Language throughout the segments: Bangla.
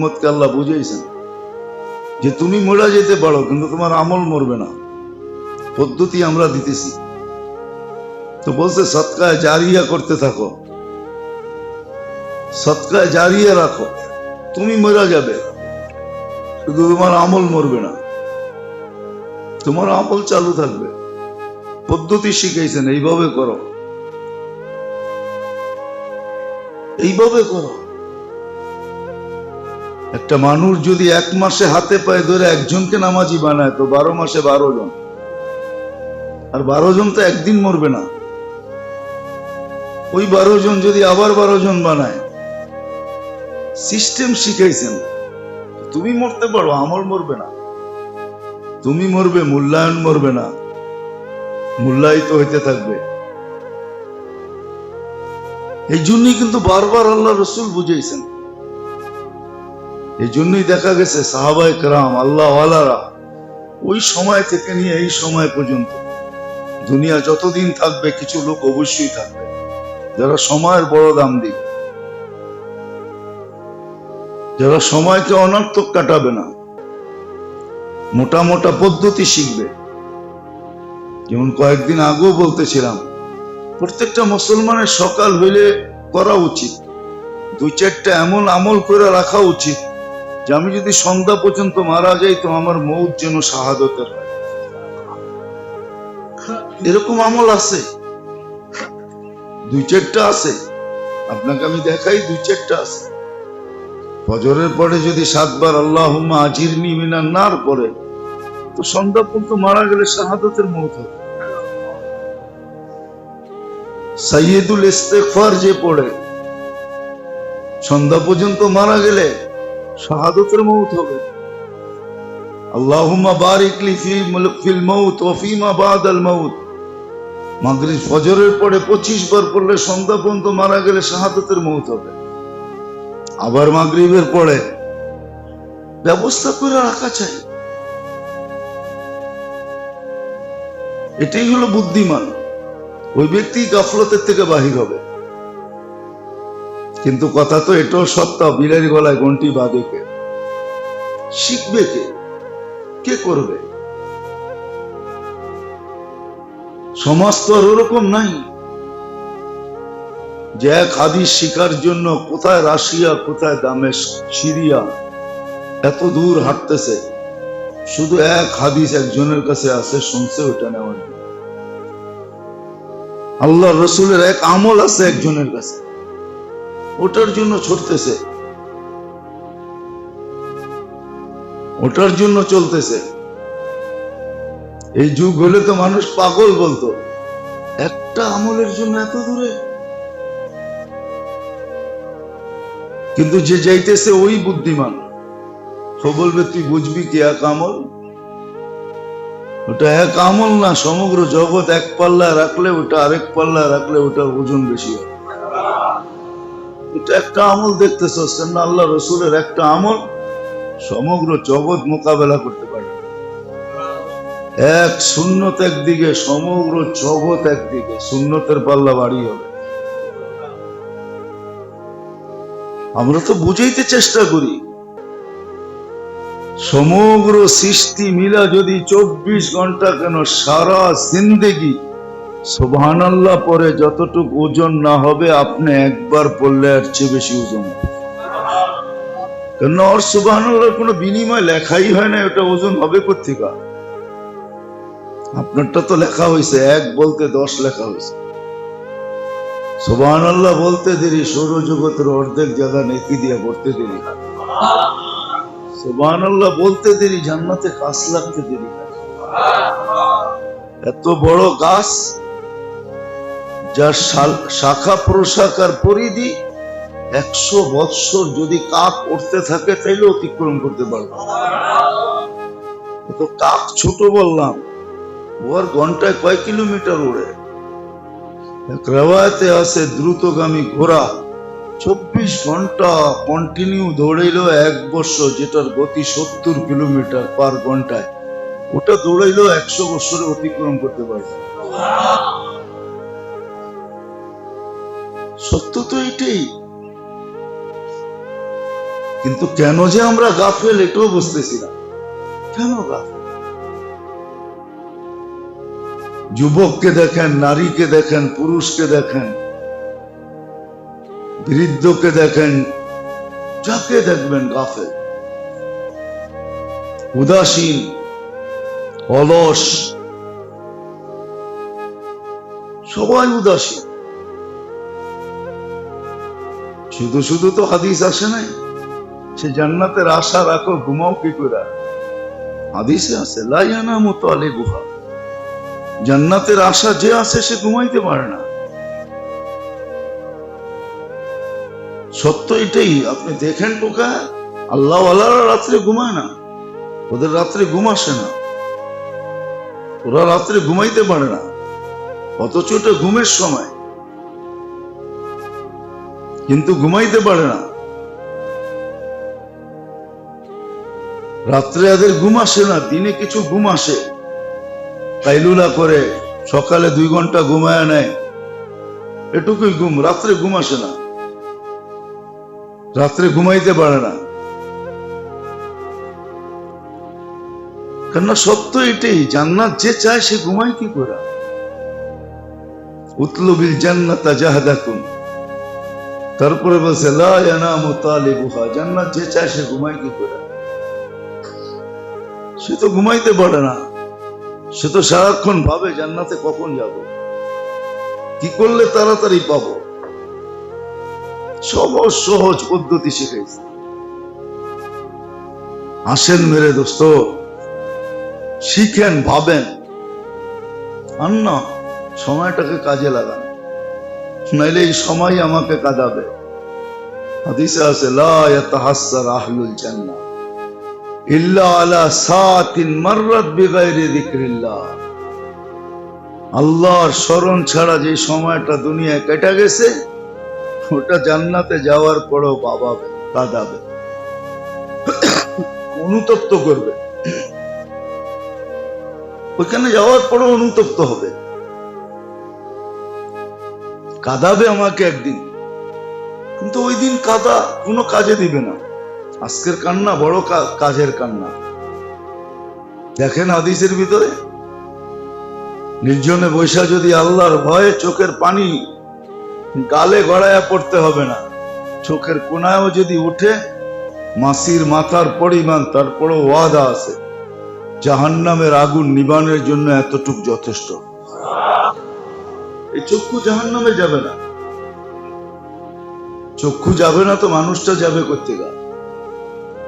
উম্মতকে আল্লাহ বুঝাইছেন যে তুমি মরা যেতে পারো, কিন্তু তোমার আমল মরবে না। পদ্ধতি আমরা দিতেছি। তো বলছে, সৎকায় জারিয়া করতে থাকো। সৎকায় জারিয়া রাখো। তুমি মরা যাবে শুধু তোমার আমল মরবে না। তোমার আমল চালু থাকবে। পদ্ধতি শিখেছেন এইভাবে করো। এইভাবে করো। একটা মানুষ যদি এক মাসে হাতে পায়ে ধরে একজনকে নামাজি বানায়, তো বারো মাসে বারো জন। আর বারো জন তো একদিন মরবে না। ওই বারো জন যদি আবার বারো জন বানায় সিস্টেম শিখাইছেন তুমি মরতে পারো আমার মরবে না। তুমি মরবে, মূল্যায়ন মরবে না। মূল্যায়িত হইতে থাকবে। এই জন্যই কিন্তু বারবার আল্লাহ রসুল বুঝাইছেন এই জন্যই দেখা গেছে সাহাবাই কারাম, আল্লাহ আলারা ওই সময় থেকে নিয়ে এই সময় পর্যন্ত দুনিয়া যতদিন থাকবে কিছু লোক অবশ্যই থাকবে, যারা সময়ের বড় দাম দিবে, যারা সময়কে অনর্থক কাটাবে না, মোটা মোটা পদ্ধতি শিখবে। যেমন কয়েকদিন আগেও বলতেছিলাম, প্রত্যেকটা মুসলমানের সকাল হইলে করা উচিত, দুই চারটা এমন আমল করে রাখা উচিত যে আমি যদি সন্ধ্যা পর্যন্ত মারা যাই, তো আমার মৌত যেন শাহাদতের হয়। এরকম আমল আছে। দুই চারটা আছে। আপনাকে আমি দেখাই, দুই চারটা আছে। ফজরের পরে যদি সাতবার আল্লাহ আজিরনি মিনার নার পরে, তো সন্ধ্যা পর্যন্ত মারা গেলে শাহাদতের মৌত হবে। সাইয়েদুল ইস্তেগফার যে পড়ে, সন্ধ্যা পর্যন্ত মারা গেলে শাহাদতের মৌত হবে। আল্লাহুম্মা বারিক লি ফিল মাউত ওয়া ফিমা বাদাল মাউত মাগরিব ফজরের পরে 25 বার পড়লে সন্ধ্যা পর্যন্ত মারা গেলে শাহাদতের মৌত হবে। আবার মাগরিবের পরে ব্যবস্থা করে রাখা চাই। এটাই হলো বুদ্ধিমান। ওই ব্যক্তি গাফলতের থেকে বাহির হবে। কিন্তু কথা তো এটাও সত্য বিলের গলায় ঘন্টি বাঁধে কে? শিখবে কে? কে করবে? সমাজ তো আর ওরকম নাই। যে এক হাদিস শিকার জন্য কোথায় রাশিয়া, কোথায় দামেশ সিরিয়া, এত দূর হাঁটতেছে, শুধু এক হাদিস একজনের কাছে আছে, শুনছে ওটা নেওয়ার আল্লাহ রসুলের এক আমল আছে একজনের কাছে। ওটার জন্য ছুটতেছে। ওটার জন্য চলতেছে। এই যুগ হলে তো মানুষ পাগল বলতো, একটা আমলের জন্য এত দূরে? কিন্তু যে যাইতেছে ওই বুদ্ধিমান। ও বলবে, তুই বুঝবি কি এক আমল? ওটা এক আমল না, সমগ্র জগৎ এক পাল্লা রাখলে ওটা আরেক পাল্লা রাখলে ওটা ওজন বেশি হবে এটা একটা আমল দেখতেছস কেন আল্লাহ রসুলের একটা আমল সমগ্র জগৎ মোকাবেলা করতে পারে। এক শূন্যত একদিকে, সমগ্র জগৎ একদিকে শূন্যতের পাল্লা বাড়ি হবে। আমরা তো বুঝাইতে চেষ্টা করি, সমগ্র সৃষ্টি মিলা যদি চব্বিশ ঘণ্টা কেন সারা জিন্দেগি সোভান আল্লাহ পরে যতটুকু ওজন না হবে, আপনি একবার পড়লে আর চেয়ে বেশি ওজন কেন ওর কোনো বিনিময় লেখাই হয় না ওটা ওজন হবে আপনারটা তো লেখা হয়েছে, এক বলতে দশ লেখা হয়েছে। বলতে দেরি, সৌরজগতের অর্ধেক জায়গা দেরি বলতে দেরি, জান্নাতে কাজ লাগতে দেরি এত বড় গাছ যার শাখা প্রশাখার পরিধি একশো বৎসর যদি কাক উঠতে থাকে, তাইলে অতিক্রম করতে পারবে। তো কাক ছোট বললাম ওর ঘন্টায় কয় কিলোমিটার ওড়ে? রেওয়ায়তে আছে দ্রুতগামী ঘোড়া, চব্বিশ ঘণ্টা কন্টিনিউ দৌড়াইলো এক বছর যেটার গতি সত্তর কিলোমিটার পার ঘন্টায়। ওটা দৌড়াইলো একশো বছরে অতিক্রম করতে পারবে। সত্য তো এটাই। কিন্তু কেন যে আমরা গাফেল এটাও বুঝতেছি না কেন গাফেল? যুবককে দেখেন, নারীকে দেখেন, পুরুষকে দেখেন, বৃদ্ধকে দেখেন, যাকে দেখবেন গাফেল। উদাসীন, অলস, সবাই উদাসীন। শুধু শুধু তো হাদিস আসে নাই। সে জান্নাতের আশা রাখো, ঘুমাও কি করে হাদিসে আছে লাইয়ানা মতো আলে গুহা জান্নাতের আশা যে আছে সে ঘুমাইতে পারে না। সত্য এটাই, আপনি দেখেন টোকা আল্লাহ আল্লাহরা রাত্রে ঘুমায় না, ওদের রাত্রে ঘুম আসে না। ওরা রাত্রে ঘুমাইতে পারে না, অথচ ওটা ঘুমের সময়। কিন্তু ঘুমাইতে পারে না। রাত্রে এদের ঘুম আসে না, দিনে কিছু ঘুম আসে। কাইলুলা করে সকালে দুই ঘণ্টা ঘুমায় নেয়। এটুকুই ঘুম, রাত্রে ঘুম আসে না। রাত্রে ঘুমাইতে পারে না। কেননা সত্য এটাই, জান্নাত যে চায় সে ঘুমায় কি করে? উতলুবিল জান্নাতা জাহাদাকুম। তারপরে বলছে, লা ইয়ানামু তালিবুহা, জান্নাত যে চায় সে ঘুমায় কি করে? সে তো ঘুমাইতে পারে না। সে তো সারাক্ষণ ভাবে জান্নাতে কখন যাব। কি করলে তাড়াতাড়ি পাব? সহজ সহজ পদ্ধতি শিখেছে আসেন মেরে দোস্ত, শিখেন, ভাবেন। আর না, সময়টাকে কাজে লাগান। নাইলে এই সময় আমাকে কাঁদাবে। হাদিসে আছে আহলুল ইল্লা আলা সাতিন মাররাত আল্লাহর স্মরণ ছাড়া যে সময়টা দুনিয়ায় কেটে গেছে, ওটা জান্নাতে যাওয়ার পরও বাবাবে, কাঁদাবে। অনুতপ্ত করবে। ওইখানে যাওয়ার পরও অনুতপ্ত হবে। কাঁদাবে আমাকে একদিন। কিন্তু ওই দিন কাদা কোনো কাজে দিবে না। আজকের কান্না বড় কাজের কান্না। দেখেন হাদিসের ভিতরে? নির্জনে বৈশা যদি আল্লাহর ভয়ে চোখের পানি গালে গড়ায়া পড়তে হবে না, চোখের কোনায়ও যদি উঠে, মাসির মাথার পরিমাণ, তারপরও ওয়াদা আছে। জাহান্নামের আগুন নিবানের জন্য এতটুক যথেষ্ট। এই চক্ষু জাহান্নামে যাবে না। চক্ষু যাবে না তো মানুষটা যাবে করতে গা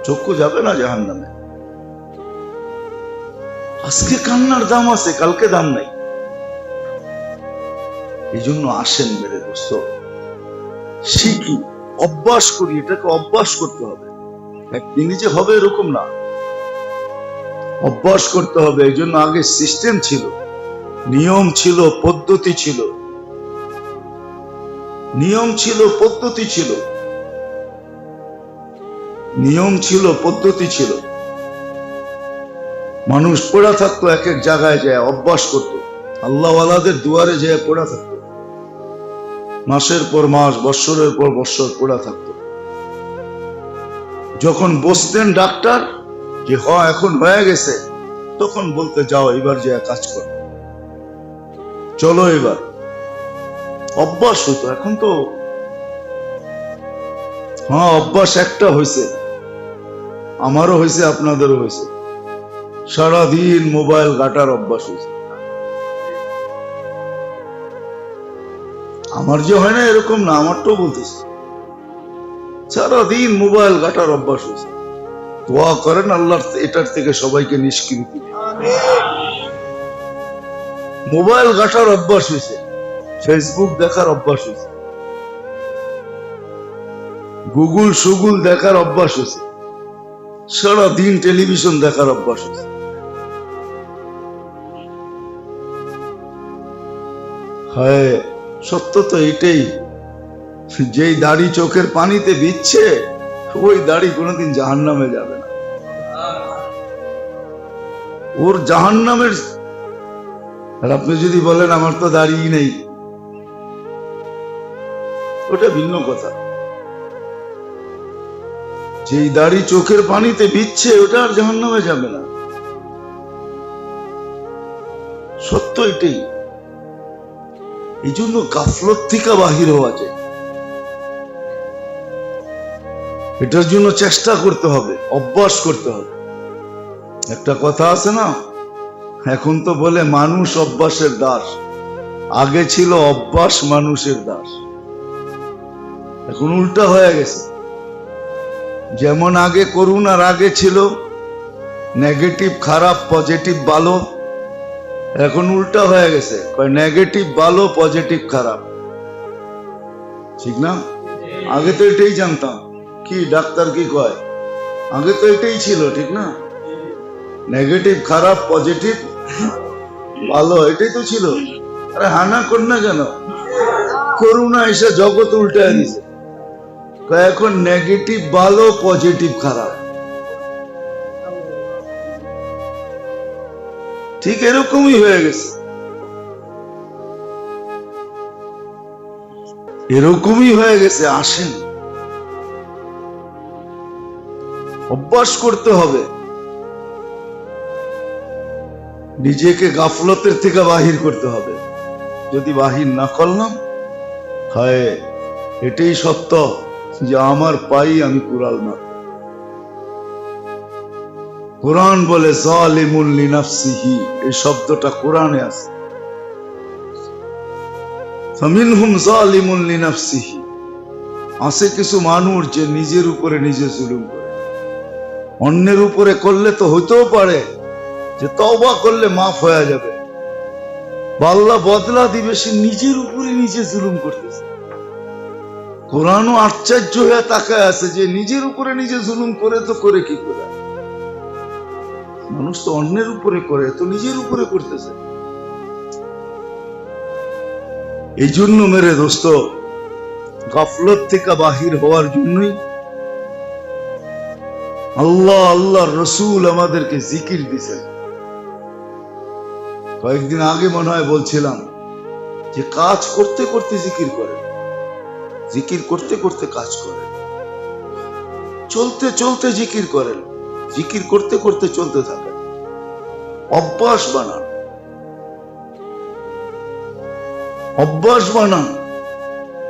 চক্ষু যাবে না জাহান্নামে। আজকে কান্নার দাম আছে, কালকে দাম নাই। এই জন্য আসেন মেরে দোস্ত। শিখি, অভ্যাস করি, এটাকে অভ্যাস করতে হবে। একদিনই যে হবে এরকম না। অভ্যাস করতে হবে এই জন্য আগে সিস্টেম ছিল। নিয়ম ছিল, পদ্ধতি ছিল। নিয়ম ছিল, পদ্ধতি ছিল। নিয়ম ছিল, পদ্ধতি ছিল। মানুষ পড়া থাকতো এক এক জায়গায় যায় অভ্যাস করতো। আল্লাহওয়ালাদের দুয়ারে যেয়ে পড়া থাকতো। মাসের পর মাস, বৎসরের পর বৎসর পড়া থাকতো। যখন বসতেন ডাক্তার, যে হ এখন হয়ে গেছে। তখন বলতে, যাও, এবার যে কাজ কর। চলো এবার। অভ্যাস হতো এখন তো হ্যাঁ অভ্যাস একটা হয়েছে আমারও হয়েছে আপনাদেরও হয়েছে সারাদিন মোবাইল ঘাটার অভ্যাস হয়েছে আমার যে হয় না এরকম না আমার তো বলতেছে। সারাদিন মোবাইল ঘাটার অভ্যাস হয়েছে দোয়া করেন আল্লাহর এটার থেকে সবাইকে নিষ্কৃতি। মোবাইল ঘাটার অভ্যাস হয়েছে। ফেসবুক দেখার অভ্যাস হয়েছে। গুগল সুগুল দেখার অভ্যাস হয়েছে। সারা দিন টেলিভিশন দেখার অভ্যাস হয়েছে। হায়, সত্য তো এটাই। যেই দাড়ি চোখের পানিতে দিচ্ছে ওই দাড়ি কোনোদিন জাহান নামে যাবে না। ওর জাহান নামের আর আপনি যদি বলেন, আমার তো দাড়ি নেই। ওটা ভিন্ন কথা। যেই দাড়ি চোখের পানিতে ভিজছে ওটা আর জাহান নামে যাবে না। সত্য এটাই। এই জন্য গাফলত থেকে বাহির হওয়া যায়। এটার জন্য চেষ্টা করতে হবে, অভ্যাস করতে হবে। একটা কথা আছে না এখন তো বলে মানুষ অভ্যাসের দাস। আগে ছিল অভ্যাস, মানুষের দাস। এখন উল্টা হয়ে গেছে। যেমন আগে করুন আর আগে ছিল নেগেটিভ খারাপ পজিটিভ ভালো, এখন উল্টা হয়ে গেছে। নেগেটিভ ভালো পজিটিভ খারাপ। ঠিক না? আগে তো এটাই জানতাম। কি ডাক্তার কি কয়? আগে তো এটাই ছিল, ঠিক না? নেগেটিভ খারাপ পজিটিভ ভালো, এটাই তো ছিল। আরে হানা কর না কেন? করুণা এসে জগৎ উল্টায় দিছে। এখন নেগেটিভ ভালো পজিটিভ খারাপ। ঠিক এরকমই হয়ে গেছে। এরকমই হয়ে গেছে, আসেন। অভ্যাস করতে হবে। নিজেকে গাফলতের থেকে বাহির করতে হবে। যদি বাহির না করলাম, হয়, এটাই সত্য যে আমার পাই আমি কুড়াল না কোরআন বলে জালিমুল লিনাফসিহি এই শব্দটা কোরআনে আছে। ফামিনহুম জালিমুল লিনাফসিহি। আছে কিছু মানুষ যে নিজের উপরে নিজে জুলুম করে। অন্যের উপরে করলে তো হইতেও পারে। যে তওবা করলে মাফ হয়ে যাবে। বাল্লা বদলা দিবে, সে নিজের উপরে নিজে জুলুম করতেছে। কোরআনও আশ্চর্য হয়ে তাকায় আছে যে নিজের উপরে নিজে জুলুম করে তো করে কি করে? মানুষ তো অন্যের উপরে করে, তো নিজের উপরে করতেছে। এই জন্য মেরে দোস্ত, গাফলত থেকে বাহির হওয়ার জন্যই আল্লাহ আল্লাহ রসুল আমাদেরকে জিকির দিছেন কয়েকদিন আগে মনে হয় বলছিলাম যে কাজ করতে করতে জিকির করে। জিকির করতে করতে কাজ করেন চলতে চলতে জিকির করেন জিকির করতে করতে চলতে থাকেন অভ্যাস বানান। অভ্যাস বানান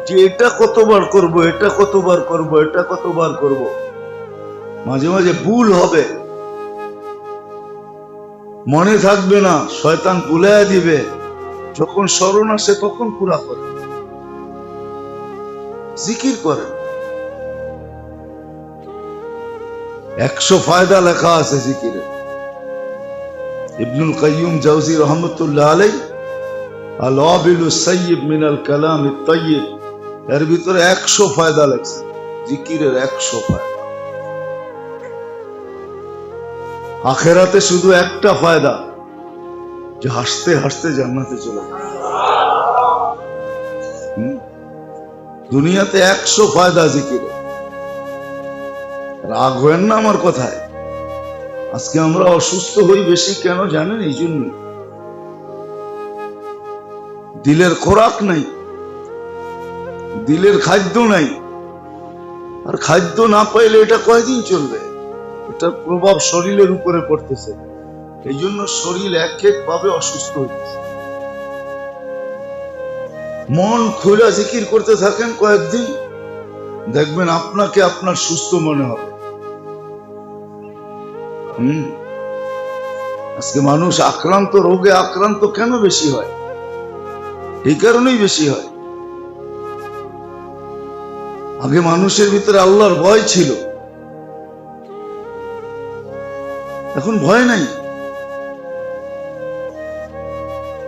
যে এটা কতবার করব, এটা কতবার করব, এটা কতবার করব। মাঝে মাঝে ভুল হবে। মনে থাকবে না, শয়তান ভুলাইয়া দিবে। যখন স্মরণ আসে, তখন পুরা করে। জিকির করেন একশো ফায়দা লেখা আছে জিকিরে। ইবনুল কাইয়ুম জাউজি রহমতুল্লাহ আলাই আল আবিলু সাইয়িব মিনাল কালাম তাইয়িব এর ভিতরে একশো ফায়দা লেখছে, জিকিরের একশো ফায়দা। আখেরাতে শুধু একটা ফায়দা, যে হাসতে হাসতে জান্নাতে চলে দুনিয়াতে একশো ফায়দা জিকিরে। রাগ হয়েন না আমার কথায়। আজকে আমরা অসুস্থ হই বেশি কেন জানেন? এই জন্য দিলের খোরাক নাই, দিলের খাদ্য নাই। আর খাদ্য না পাইলে এটা কয়দিন চলবে? এটার প্রভাব শরীরের উপরে পড়তেছে। এই জন্য শরীর এক এক ভাবে অসুস্থ হইতেছে। মন খুলে জিকির করতে থাকেন কয়েকদিন, দেখবেন আপনাকে আপনার সুস্থ মনে হবে। হুম? আজকে মানুষ আক্রান্ত, রোগে আক্রান্ত কেন বেশি হয়? এই কারণেই বেশি হয়। আগে মানুষের ভিতরে আল্লাহর ভয় ছিল। এখন ভয় নাই।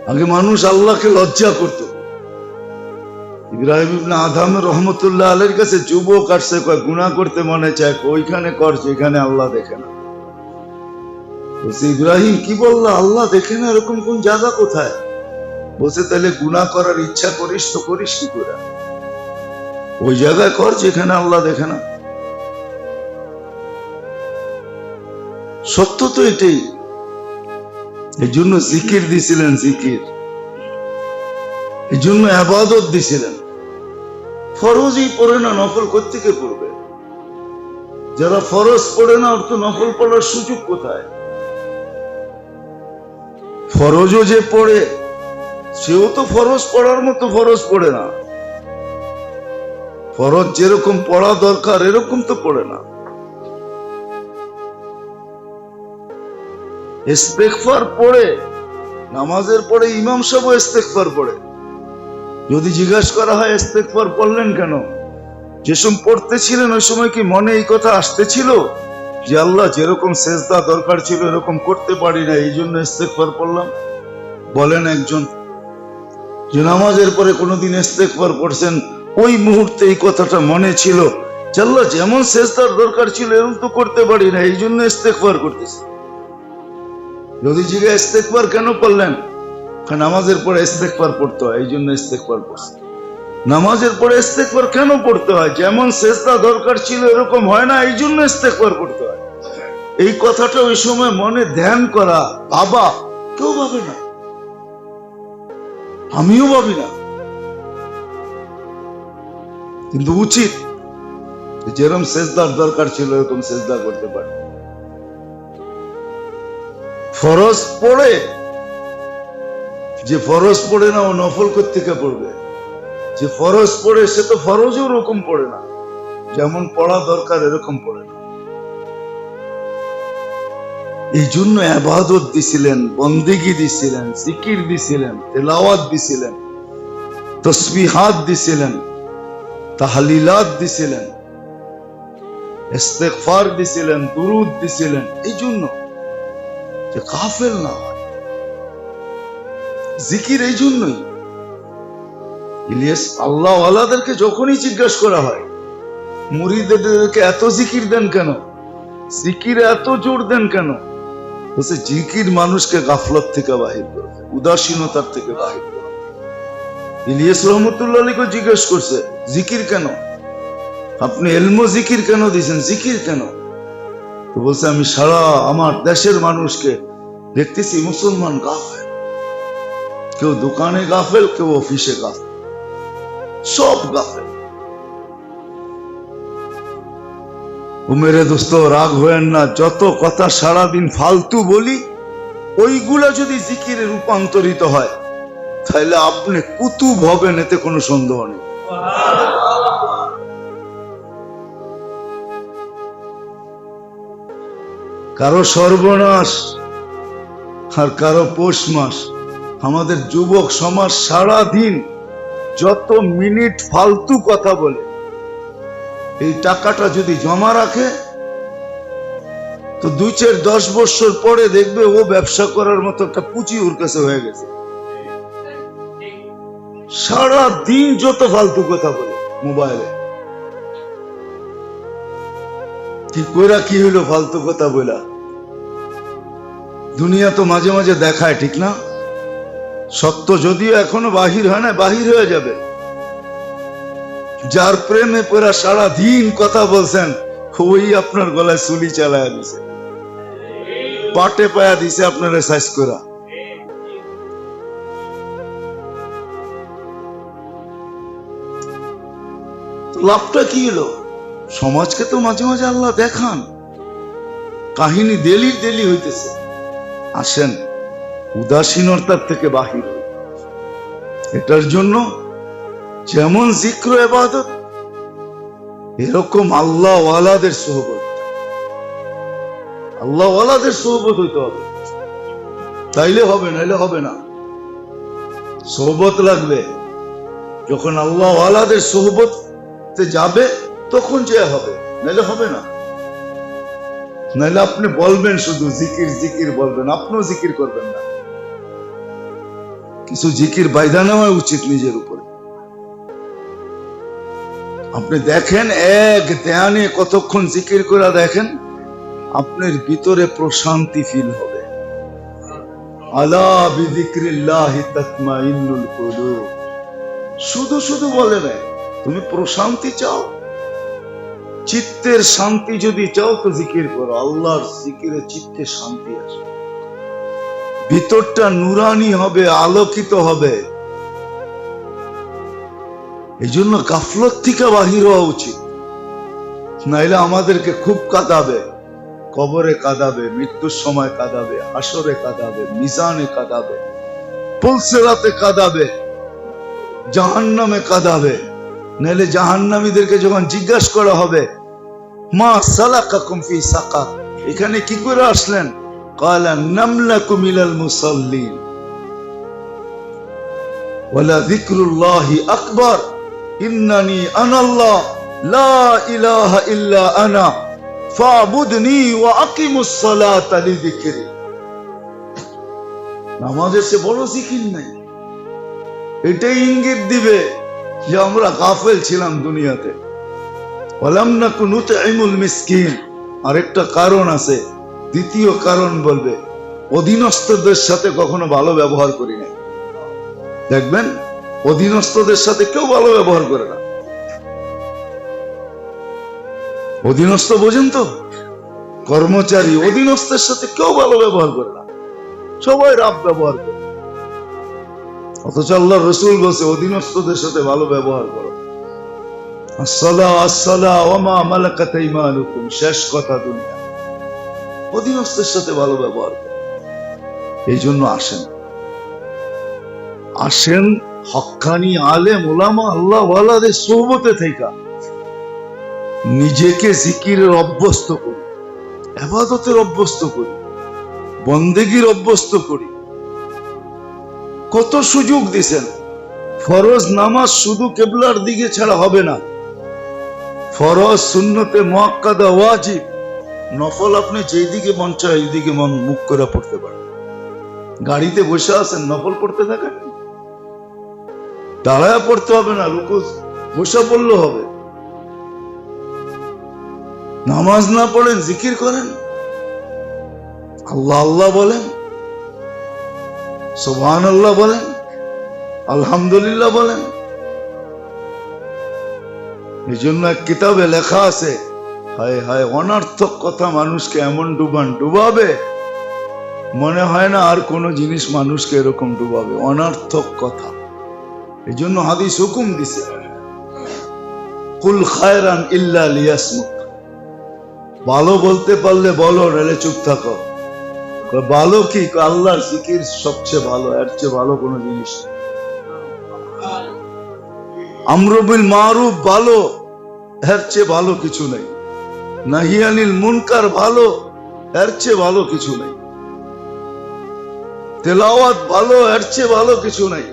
আগে মানুষ আল্লাহকে লজ্জা করত। ইব্রাহিম ইবনে আদম রহমতুল্লাহ আলের কাছে যুবক আসছে, কয় গুণা করতে মনে চায় ওইখানে কর, যেখানে আল্লাহ দেখে না। বলছে, ইব্রাহিম, কি বলল? আল্লাহ দেখে না এরকম কোন জায়গা কোথায়? বলছে তাহলে গুণা করার ইচ্ছা করিস তো করিস কি করে? ওই জায়গায় কর, যেখানে আল্লাহ দেখে না। সত্য তো এটাই। এই জন্য জিকির দিছিলেন, জিকির। এই জন্য আবাদত দিছিলেন। ফরজই পড়ে না নকল কোথেকে পড়বে? যারা ফরজ পড়ে না ওর তো নফল পড়ার সুযোগ কোথায়? ফরজও যে পড়ে, সেও তো ফরজ পড়ার মতো ফরজ পড়ে না। ফরজ যেরকম পড়া দরকার, এরকম তো পড়ে না। ইস্তেগফার পড়ে, নামাজের পরে ইমাম সাহেব ইস্তেগফার পড়ে। যদি জিজ্ঞাসা করা হয়, ইস্তেগফার পড়লেন কেন? যে সময় পড়তেছিলেন, ওই সময় কি মনে এই কথা আসতেছিল? যে আল্লাহ যেরকম সেজদা দরকার ছিল, এরকম করতে পারি না, এই জন্য ইস্তেগফার পড়লাম। বলেন একজন, যে নামাজের পরে কোনোদিন ইস্তেগফার পড়ছেন, ওই মুহূর্তে এই কথাটা মনে ছিল আল্লাহ যেমন সেজদার দরকার ছিল, এরকম তো করতে পারি না, এই জন্য ইস্তেগফার করতেছি। যদি ইস্তেকবার কেন পড়লেন নামাজের পরে ইস্তেকবার পড়তে হয়, এই জন্য ইস্তেকবার পড়ছে নামাজের পরে ইস্তেকবার কেন পড়তে হয়? যেমন শেষটা দরকার ছিল, এরকম হয় না, এই জন্য ইস্তেকবার পড়তে হয়। এই কথাটা ওই সময় মনে ধ্যান করা বাবা কেউ ভাবে না। আমিও ভাবি না। কিন্তু উচিত যেরকম শেষদার দরকার ছিল, এরকম শেষদা করতে পারে। ফরজ পড়ে, যে ফরজ পড়ে না ও নফল থেকে পড়বে। যে ফরজ পড়ে, সে তো ফরজও ওরকম পড়ে না। যেমন পড়া দরকার, এরকম পড়ে না। এই জন্য আবাদত দিছিলেন, বন্দিগি দিছিলেন, জিকির দিছিলেন, তেলাওয়াত দিছিলেন, তসবিহাত দিছিলেন, তাহলিলাত দিছিলেন, ইস্তেগফার দিছিলেন, দুরুদ দিছিলেন। এই জন্য যে কাফেল না জিকির এই জন্যই। ইলিয়াস আল্লাহ আল্লাহদেরকে যখনই জিজ্ঞাসা করা হয় মুরিদদেরকে এত জিকির দেন কেন? জিকির এত জোর দেন কেন? বলছে, জিকির মানুষকে গাফলত থেকে বাহির করবে উদাসীনতার থেকে বাহির করবে ইলিয়াস রহমতুল্লাহ আলীকে জিজ্ঞেস করছে, জিকির কেন? আপনি এলমো জিকির কেন দিয়েছেন? জিকির কেন? তো বলছে, আমি সারা আমার দেশের মানুষকে দেখতেছি, মুসলমান গাফেল। কেউ দোকানে গাফেল, কেউ অফিসে গাফেল। সব গাফেল। ও মেরে দোস্ত, রাগ হয়েন না, যত কথা সারাদিন ফালতু বলি, ওইগুলা যদি জিকিরে রূপান্তরিত হয়, তাহলে আপনি কুতুব হবেন, এতে কোনো সন্দেহ নেই। কারও সর্বনাশ আর কারও পৌষ মাস আমাদের যুবক সমাজ সারা দিন যত মিনিট ফালতু কথা বলে, এই টাকাটা যদি জমা রাখে, তো দুই চার দশ বছর পরে দেখবে ও ব্যবসা করার মতো একটা পুঁজি ওর কাছে হয়ে গেছে। সারা দিন যত ফালতু কথা বলে মোবাইলে। কইরা কি হইল ফালতু কথা বইলা? দুনিয়া তো মাঝে মাঝে দেখায়, ঠিক না? সত্য যদিও এখনও বাহির হয় না, বাহির হয়ে যাবে। যার প্রেমে পড়া সারা দিন কথা বলছেন ওই আপনার গলায় চুলি চালায় দিছে। পাটে পায়া দিছে আপনার সাইজ করা লাভটা কি হলো সমাজকে তো মাঝে মাঝে আল্লাহ দেখান। কাহিনী দেলি দেলি হইতেছে। আসেন, উদাসীনতার থেকে বাহির এটার জন্য যেমন জিক্র এবাদত এরকম আল্লাহ ওয়ালাদের সোহবত। আল্লাহ ওয়ালাদের সোহবত হইতে হবে। তাইলে হবে, নাইলে হবে না। সোহবত লাগবে যখন আল্লাহ ওয়ালাদের সোহবত যাবে তখন যে হবে, নাইলে হবে না। নাইলে আপনি বলবেন শুধু, জিকির জিকির বলবেন, আপনিও জিকির করবেন না। কিছু জিকির বাইদা নেওয়া উচিত নিজের উপরে। আপনি দেখেন, এক ধ্যানে কতক্ষণ জিকির করে দেখেন, আপনার ভিতরে প্রশান্তি ফিল হবে। আলা বিদিক্রিল্লাহি তাতমাইন্নুল কুলুব। শুধু শুধু বলে না তুমি প্রশান্তি চাও। চিত্তের শান্তি যদি চাও তো জিকির করো। আল্লাহর জিকিরে চিত্তে শান্তি আসে ভিতরটা নুরানি হবে, আলোকিত হবে। এই জন্য গাফলত থেকে বাহির হওয়া উচিত। নাইলে আমাদেরকে খুব কাঁদাবে, কবরে কাঁদাবে, মৃত্যুর সময় কাঁদাবে আসরে কাঁদাবে, মিজানে কাঁদাবে, পুলসেরাতে কাঁদাবে, জাহান্নামে কাঁদাবে। নাহলে জাহান্নামীদেরকে যখন জিজ্ঞাসা করা হবে, মা সালাকা কুমফি সাকা? এখানে কি করে আসলেন? নামলা কুমিলাল মুসল্লিন। ইন্নানি আনাল্লাহ, লা ইল্লা আনা। ফাবুদনি ওয়া আকিমুস সালাতা লিযিকরি। নামাজে সে বড় জিকির নাই। এটাই ইঙ্গিত দিবে যে আমরা গাফেল ছিলাম দুনিয়াতে। ওয়ালাম নাকুন নুতঈমুল মিসকিন। আরেকটা কারণ আছে, দ্বিতীয় কারণ বলবে, অধীনস্থদের সাথে কখনো ভালো ব্যবহার করি না দেখবেন, অধীনস্থদের সাথে কেউ ভালো ব্যবহার করে না। অধীনস্থ বোঝেন তো? কর্মচারী অধীনস্থের সাথে কেউ ভালো ব্যবহার করে না। সবাই রাব ব্যবহার করে। অথচ আল্লাহ রসুল বসে অধীনস্থদের সাথে ভালো ব্যবহার করো। শেষ কথা দুনিয়া। অধীনস্থের সাথে ভালো ব্যবহার করো। এই জন্য আসেন। আসেন হক্কানি আলেম ওলামা আল্লাহ ওয়ালাদের সোহবতে থেকে নিজেকে জিকিরের অভ্যস্ত করি আবাদতের অভ্যস্ত করি, বন্দেগীর অভ্যস্ত করি। কত সুযোগ দিছেন। ফরজ নামাজ শুধু কেবলার দিকে ছাড়া হবে না। ফরজ শূন্যতে মোয়াক্কাদা ওয়াজিব। নফল আপনি যেই দিকে মন চায় এই দিকে মন মুখ করে পড়তে পারেন। গাড়িতে বসে আছেন, নফল পড়তে থাকেন? দাঁড়ায় পড়তে হবে না, রুকু বসে পড়লে হবে। নামাজ না পড়েন, জিকির করেন? আল্লাহ আল্লাহ বলেন সোহান আল্লাহ বলেন, আলহামদুলিল্লাহ বলেন। এই জন্য এক কিতাবে লেখা আছে, হায় হায়, অনর্থক কথা মানুষকে এমন ডুবান ডুবাবে, মনে হয় না আর কোনো জিনিস মানুষকে এরকম ডুবাবে, অনার্থক কথা। এই জন্য হাদিস হুকুম দিছে, কুল খায়রান ইল্লা লিয়াসমুক ভালো বলতে পারলে বলো, নাহলে চুপ থাকো। ভালো কি? আল্লাহর জিকির সবচেয়ে ভালো, এর চেয়ে ভালো কোনো জিনিস আমরবিল মারুফ ভালো, এর চেয়ে ভালো কিছু নেই। নাহিয়ানিল মুনকার ভালো, এর চেয়ে ভালো কিছু নেই। তেলাওয়াত ভালো, এর চেয়ে ভালো কিছু নেই।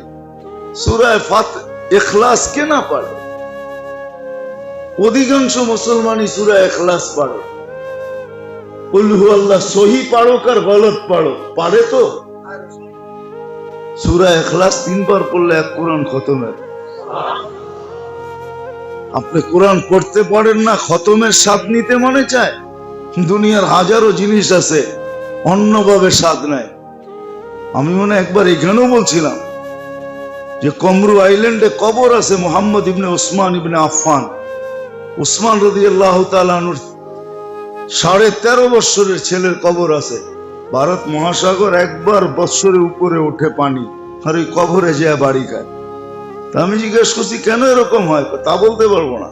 সুরায় ফাত এখলাস কে না পারে? অধিকাংশ মুসলমানই সুরা এখলাস পারে। আল্লাহ, সহি পারো আর গলত পারো পারে তো? সুরা এখলাস তিনবার পড়লে এক কোরআন খতমের আপনি কোরআন পড়তে পারেন না, খতমের স্বাদ নিতে মনে চায়? দুনিয়ার হাজারো জিনিস আছে, অন্যভাবে স্বাদ নেয় আমি মনে একবার এখানেও বলছিলাম যে কমরু আইল্যান্ডে কবর আছে মোহাম্মদ ইবনে ওসমান ইবনে আফফান। উসমান রদি আল্লাহ তালানুর সাড়ে তেরো বৎসরের ছেলের কবর আছে। ভারত মহাসাগর একবার বৎসরে উপরে ওঠে পানি, আর ওই কবরে যায় বাড়ি খায়। তা আমি জিজ্ঞেস করছি, কেন এরকম হয়? তা বলতে পারব না।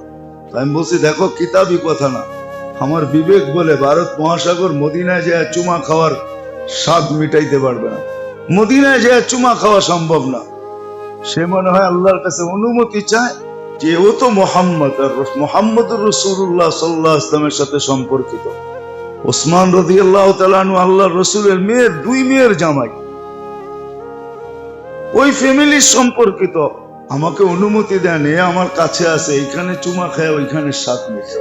আমি বলছি, দেখো, কিতাবই কথা না। আমার বিবেক বলে ভারত মহাসাগর মদিনায় যায় চুমা খাওয়ার স্বাদ মিটাইতে পারবে না। মদিনায় যায় চুমা খাওয়া সম্ভব না। সে মনে হয় আল্লাহর কাছে অনুমতি চায় যে তো মোহাম্মদ আর মোহাম্মদ রসুল্লাহ সাল্লাহ ইসলামের সাথে সম্পর্কিত। ওসমান রদি আল্লাহ তালানু আল্লাহ রসুলের মেয়ের দুই মেয়ের জামাই। ওই ফ্যামিলির সম্পর্কিত। আমাকে অনুমতি দেন, এ আমার কাছে আছে, এইখানে চুমা খায়, ওইখানে সাত মিটে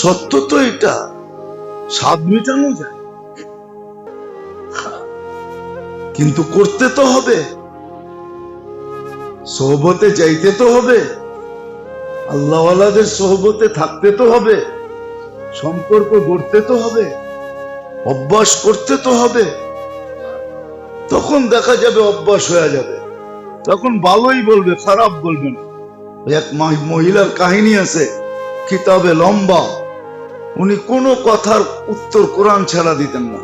সত্য তো এটা, স্বাদ মিটানো যায়। কিন্তু করতে তো হবে। সোহবতে যাইতে তো হবে। আল্লাহওয়ালাদের সোহবতে থাকতে তো হবে। সম্পর্ক গড়তে তো হবে। অভ্যাস করতে তো হবে। তখন দেখা যাবে অভ্যাস হয়ে যাবে। তখন ভালোই বলবে, খারাপ বলবে না। এক মহিলার কাহিনী আছে, কিতাবে লম্বা। উনি কোনো কথার উত্তর কোরআন ছাড়া দিতেন না।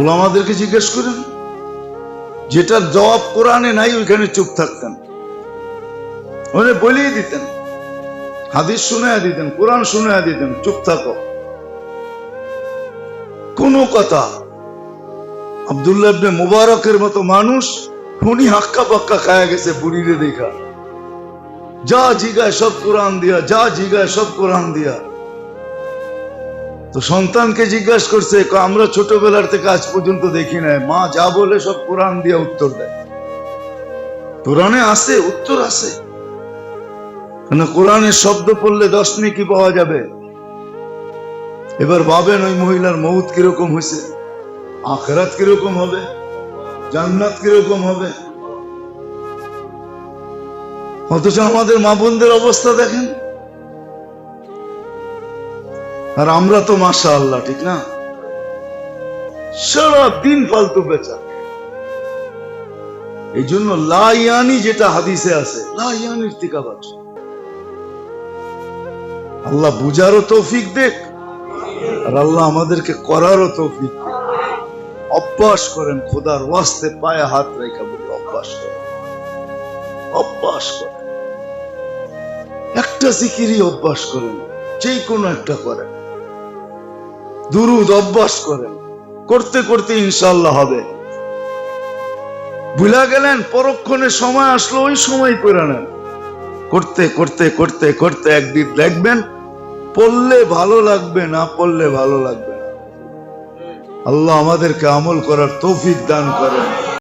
ওলামাদেরকে জিজ্ঞেস করেন যেটার জবাব কোরআনে নাই, ওইখানে চুপ থাকতেন। উনি বলিয়ে দিতেন। হাদিস শুনে দিতেন, কোরআন শুনে দিতেন, চুপ থাকো। কোনো কথা, আব্দুল্লাহ ইবনে মুবারকের মতো মানুষ, উনি হাক্কা পাক্কা খায়া গেছে বুড়িরে দেখা। যা জিগায় সব কোরআন দিয়া, যা জিগায় সব কোরআন দিয়া। তো সন্তানকে জিজ্ঞাসা করছে আমরা ছোটবেলার থেকে আজ পর্যন্ত দেখি নাই। মা যা বলে সব কোরআন দিয়ে উত্তর দেয়। কোরআনে আছে, উত্তর আছে। কেন, কোরআনের শব্দ পড়লে দশ কি পাওয়া যাবে? এবার ভাবেন ওই মহিলার মৌত কীরকম হয়েছে? আখরাত কীরকম হবে? জান্নাত কীরকম হবে? অথচ আমাদের মা বোনদের অবস্থা দেখেন। আর আমরা তো মাসা আল্লাহ ঠিক না? সারা দিন ফালতু বেচা। এই জন্য লাইয়ানি যেটা হাদিসে আছে, লাইয়ানির টিকা বাঁচ আল্লাহ বুঝারও তৌফিক দেখ, আর আল্লাহ আমাদেরকে করারও তৌফিক অভ্যাস করেন, খোদার ওয়াস্তে পায়ে হাত রেখা বলি, অভ্যাস করেন। অভ্যাস করেন। একটা জিকিরই অভ্যাস করেন যে কোনো একটা করেন। দুরুদ অভ্যাস করেন। করতে করতে ইনশাল্লাহ হবে। ভুলা গেলেন, পরক্ষণে সময় আসলো, ওই সময় করে নেন। করতে করতে করতে করতে একদিন দেখবেন, পড়লে ভালো লাগবে, না পড়লে ভালো লাগবে আল্লাহ আমাদেরকে আমল করার তৌফিক দান করেন।